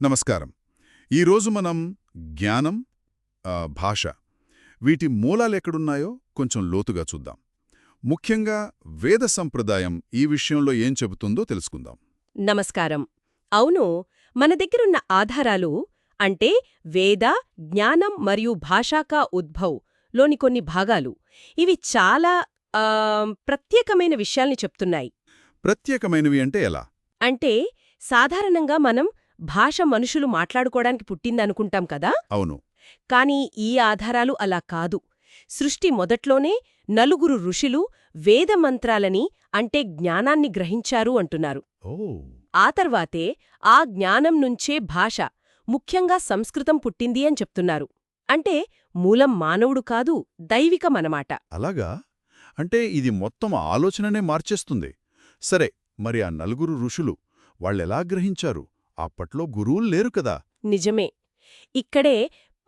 నమస్కారం. ఈరోజు మనం జ్ఞానం భాష వీటి మూలాలెక్కడున్నాయో కొంచెం లోతుగా చూద్దాం. ముఖ్యంగా వేద సంప్రదాయం ఈ విషయంలో ఏం చెబుతుందో తెలుసుకుందాం. నమస్కారం. అవును మన దగ్గరున్న ఆధారాలు అంటే వేద జ్ఞానం మరియు భాషాకా ఉద్భవ్లోని కొన్ని భాగాలు. ఇవి చాలా ప్రత్యేకమైన విషయాల్ని చెప్తున్నాయి. ప్రత్యేకమైనవి అంటే ఎలా? అంటే సాధారణంగా మనం భాష మనుషులు మాట్లాడుకోవడానికి పుట్టిందనుకుంటాం కదా? అవును. కాని ఈ ఆధారాలు అలా కాదు. సృష్టి మొదట్లోనే నలుగురు ఋషులు వేదమంత్రాలని అంటే జ్ఞానాన్ని గ్రహించారు అంటున్నారు. ఓ. ఆ తర్వాతే ఆ జ్ఞానం నుంచే భాష ముఖ్యంగా సంస్కృతం పుట్టింది అని చెప్తున్నారు. అంటే మూలం మానవుడు కాదు దైవికమనమాట అలాగా? అంటే ఇది మొత్తం ఆలోచననే మార్చేస్తుంది. సరే మరి ఆ నలుగురు ఋషులు వాళ్ళెలా గ్రహించారు? అప్పట్లో గురువులు లేరు కదా. నిజమే. ఇక్కడే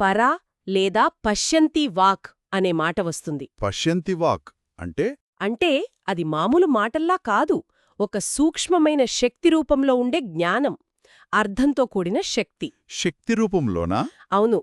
పరా లేదా పశ్యంతి వాక్ అనే మాట వస్తుంది. పశ్యంతి వాక్ అంటే? అంటే అది మామూలు మాటల్లా కాదు ఒక సూక్ష్మమైన శక్తి రూపంలో ఉండే జ్ఞానం అర్థంతో కూడిన శక్తి. శక్తి రూపంలోనా? అవును.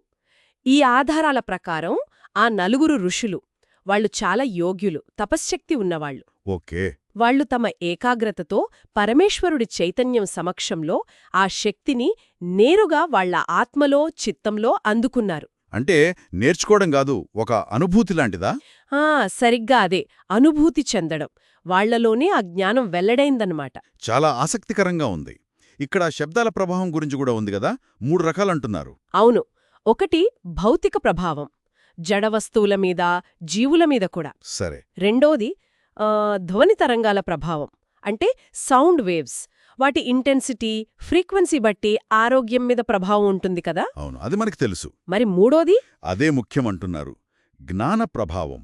ఈ ఆధారాల ప్రకారం ఆ నలుగురు ఋషులు వాళ్ళు చాలా యోగ్యులు తపశ్శక్తి ఉన్నవాళ్ళు ఓకే. వాళ్ళు తమ ఏకాగ్రతతో పరమేశ్వరుడి చైతన్యం సమక్షంలో ఆ శక్తిని నేరుగా వాళ్ళ ఆత్మలో చిత్తంలో అందుకున్నారు. అంటే నేర్చుకోవడం కాదు ఒక అనుభూతి లాంటిదా? ఆ సరిగ్గా అదే. అనుభూతి చెందడం. వాళ్ళలోనే ఆ జ్ఞానం వెల్లడైందన్నమాట. చాలా ఆసక్తికరంగా ఉంది. ఇక్కడ శబ్దాల ప్రభావం గురించి కూడా ఉంది కదా? మూడు రకాలంటున్నారు. అవును. ఒకటి భౌతిక ప్రభావం. జడ వస్తువుల మీద జీవుల మీద కూడా. సరే. రెండోది ధ్వని తరంగాల ప్రభావం అంటే సౌండ్ వేవ్స్. వాటి ఇంటెన్సిటీ ఫ్రీక్వెన్సీ బట్టి ఆరోగ్యం మీద ప్రభావం ఉంటుంది కదా? అవును అది మనకి తెలుసు. మరి మూడోది? అదే ముఖ్యమంటున్నారు. జ్ఞాన ప్రభావం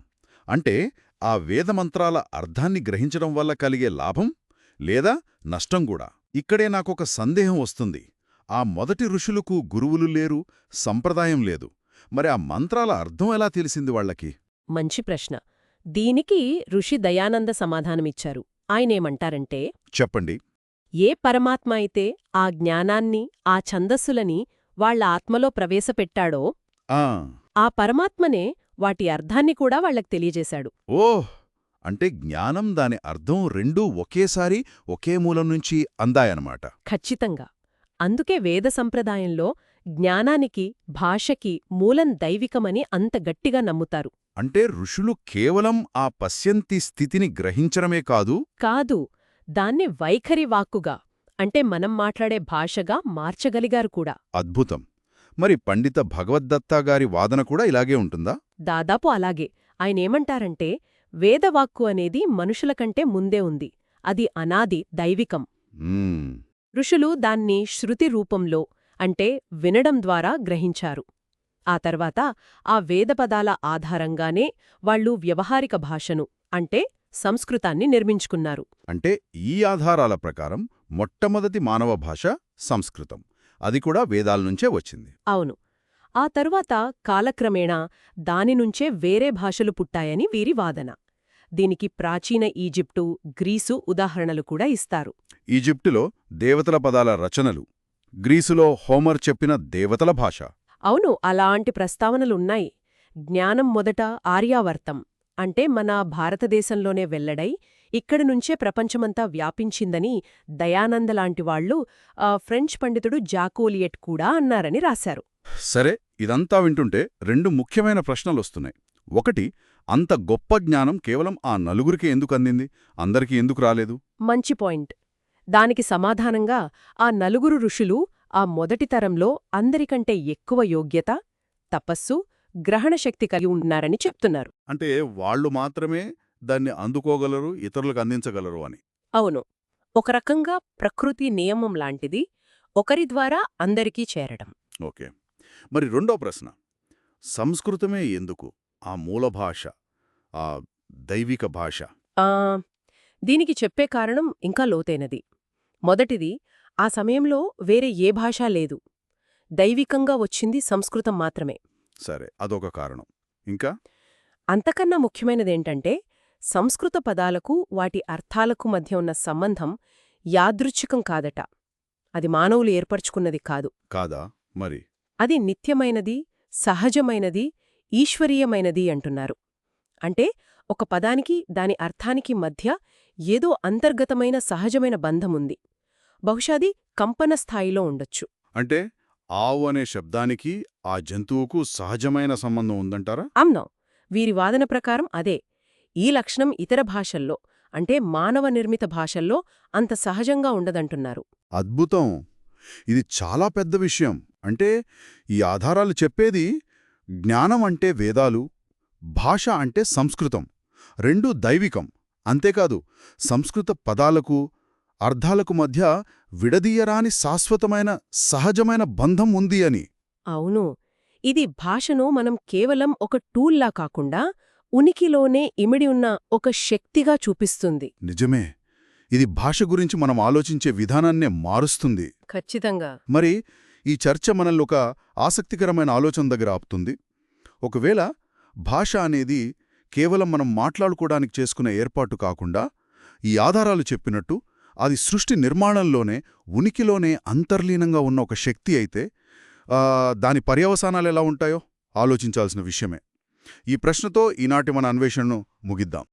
అంటే ఆ వేదమంత్రాల అర్థాన్ని గ్రహించడం వల్ల కలిగే లాభం లేదా నష్టం కూడా. ఇక్కడే నాకొక సందేహం వస్తుంది. ఆ మొదటి ఋషులకు గురువులు లేరు సంప్రదాయం లేదు. మరి ఆ మంత్రాల అర్థం ఎలా తెలిసింది వాళ్ళకి? మంచి ప్రశ్న. దీనికి ఋషి దయానంద సమాధానమిచ్చారు. ఆయనేమంటారంటే చెప్పండి. ఏ పరమాత్మ అయితే ఆ జ్ఞానాన్ని ఆ ఛందస్సులని వాళ్ళ ఆత్మలో ప్రవేశపెట్టాడో ఆ. ఆ పరమాత్మనే వాటి అర్థాన్ని కూడా వాళ్ళకు తెలియజేశాడు. ఓహ్! అంటే జ్ఞానం దాని అర్థం రెండూ ఒకేసారి ఒకే మూలం నుంచి అందాయన్నమాట. ఖచ్చితంగా. అందుకే వేద సంప్రదాయంలో జ్ఞానానికి భాషకి మూలం దైవికమని అంత గట్టిగా నమ్ముతారు. అంటే ఋషులు కేవలం ఆ పశ్యంతి స్థితిని గ్రహించడమే కాదు కాదు దాన్ని వైఖరి వాక్కుగా అంటే మనం మాట్లాడే భాషగా మార్చగలిగారు కూడా. అద్భుతం. మరి పండిత భగవద్దత్తా గారి వాదన కూడా ఇలాగే ఉంటుందా? దాదాపు అలాగే. ఆయనేమంటారంటే వేదవాక్కు అనేది మనుషుల కంటే ముందే ఉంది. అది అనాది దైవికం. ఋషులు దాన్ని శృతి రూపంలో అంటే వినడం ద్వారా గ్రహించారు. ఆ తర్వాత ఆ వేదపదాల ఆధారంగానే వాళ్ళు వ్యవహారిక భాషను అంటే సంస్కృతాన్ని నిర్మించుకున్నారు. అంటే ఈ ఆధారాల ప్రకారం మొట్టమొదటి మానవ భాష సంస్కృతం. అది కూడా వేదాల నుంచే వచ్చింది. అవును. ఆ తరువాత కాలక్రమేణా దానినుంచే వేరే భాషలు పుట్టాయని వీరి వాదన. దీనికి ప్రాచీన ఈజిప్టు గ్రీసు ఉదాహరణలు కూడా ఇస్తారు. ఈజిప్టులో దేవతల పదాల రచనలు గ్రీసులో హోమర్ చెప్పిన దేవతల భాష. అవును అలాంటి ప్రస్తావనలున్నాయి. జ్ఞానం మొదట ఆర్యావర్తం అంటే మన భారతదేశంలోనే వెల్లడై ఇక్కడి నుంచే ప్రపంచమంతా వ్యాపించిందని దయానందలాంటి వాళ్ళు ఆ, ఫ్రెంచ్ పండితుడు జాకోలియట్ కూడా అన్నారని రాశారు. సరే ఇదంతా వింటుంటే రెండు ముఖ్యమైన ప్రశ్నలొస్తున్నాయి. ఒకటి అంత గొప్ప జ్ఞానం కేవలం ఆ నలుగురికే ఎందుకు అందింది? అందరికీ ఎందుకు రాలేదు? మంచి పాయింట్. దానికి సమాధానంగా ఆ నలుగురు ఋషులు ఆ మొదటి తరంలో అందరికంటే ఎక్కువ యోగ్యత తపస్సు గ్రహణశక్తి కలిగి ఉన్నారని చెప్తున్నారు. అంటే వాళ్ళు మాత్రమే దాన్ని అందుకోగలరు ఇతరులకు అందించగలరు అని. అవును. ఒక రకంగా ప్రకృతి నియమం లాంటిది ఒకరి ద్వారా అందరికీ చేరడం. ఓకే. మరి రెండో ప్రశ్న. సంస్కృతమే ఎందుకు ఆ మూల భాష ఆ దైవిక భాష? ఆ, దీనికి చెప్పే కారణం ఇంకా లోతైనది. మొదటిది ఆ సమయంలో వేరే ఏ భాష లేదు. దైవికంగా వచ్చింది సంస్కృతం మాత్రమే. సరే అదొక కారణం. ఇంకా? అంతకన్నా ముఖ్యమైనదేంటంటే సంస్కృత పదాలకు వాటి అర్థాలకు మధ్య ఉన్న సంబంధం యాదృచ్ఛికం కాదట. అది మానవులు ఏర్పరచుకున్నది కాదు. కాదా? మరి? అది నిత్యమైనది సహజమైనది ఈశ్వరీయమైనది అంటున్నారు. అంటే ఒక పదానికి దాని అర్థానికి మధ్య ఏదో అంతర్గతమైన సహజమైన బంధముంది. బహుశాది కంపన స్థాయిలో ఉండొచ్చు. అంటే ఆవు అనే శబ్దానికి ఆ జంతువుకు సహజమైన సంబంధం ఉందంటారా? అమ్నో వీరి వాదన ప్రకారం అదే. ఈ లక్షణం ఇతర భాషల్లో అంటే మానవ నిర్మిత భాషల్లో అంత సహజంగా ఉండదంటున్నారు. అద్భుతం! ఇది చాలా పెద్ద విషయం. అంటే ఈ ఆధారాలు చెప్పేది జ్ఞానం అంటే వేదాలు భాష అంటే సంస్కృతం. రెండూ దైవికం. అంతేకాదు సంస్కృత పదాలకు అర్థాలకు మధ్య విడదీయరాని శాశ్వతమైన సహజమైన బంధం ఉంది అని. అవును. ఇది భాషను మనం కేవలం ఒక టూల్లా కాకుండా ఉనికిలోనే ఇమిడి ఉన్న ఒక శక్తిగా చూపిస్తుంది. నిజమే. ఇది భాష గురించి మనం ఆలోచించే విధానాన్నే మారుస్తుంది. ఖచ్చితంగా. మరి ఈ చర్చ మనల్ని ఒక ఆసక్తికరమైన ఆలోచన దగ్గర ఆపుతుంది. ఒకవేళ భాష అనేది కేవలం మనం మాట్లాడుకోవడానికి చేసుకునే ఏర్పాటు కాకుండా ఈ ఆధారాలు చెప్పినట్టు అది సృష్టి నిర్మాణంలోనే ఉనికిలోనే అంతర్లీనంగా ఉన్న ఒక శక్తి అయితే దాని పర్యవసానాలు ఎలా ఉంటాయో ఆలోచించాల్సిన విషయమే. ఈ ప్రశ్నతో ఈనాటి మన అన్వేషణను ముగిద్దాం.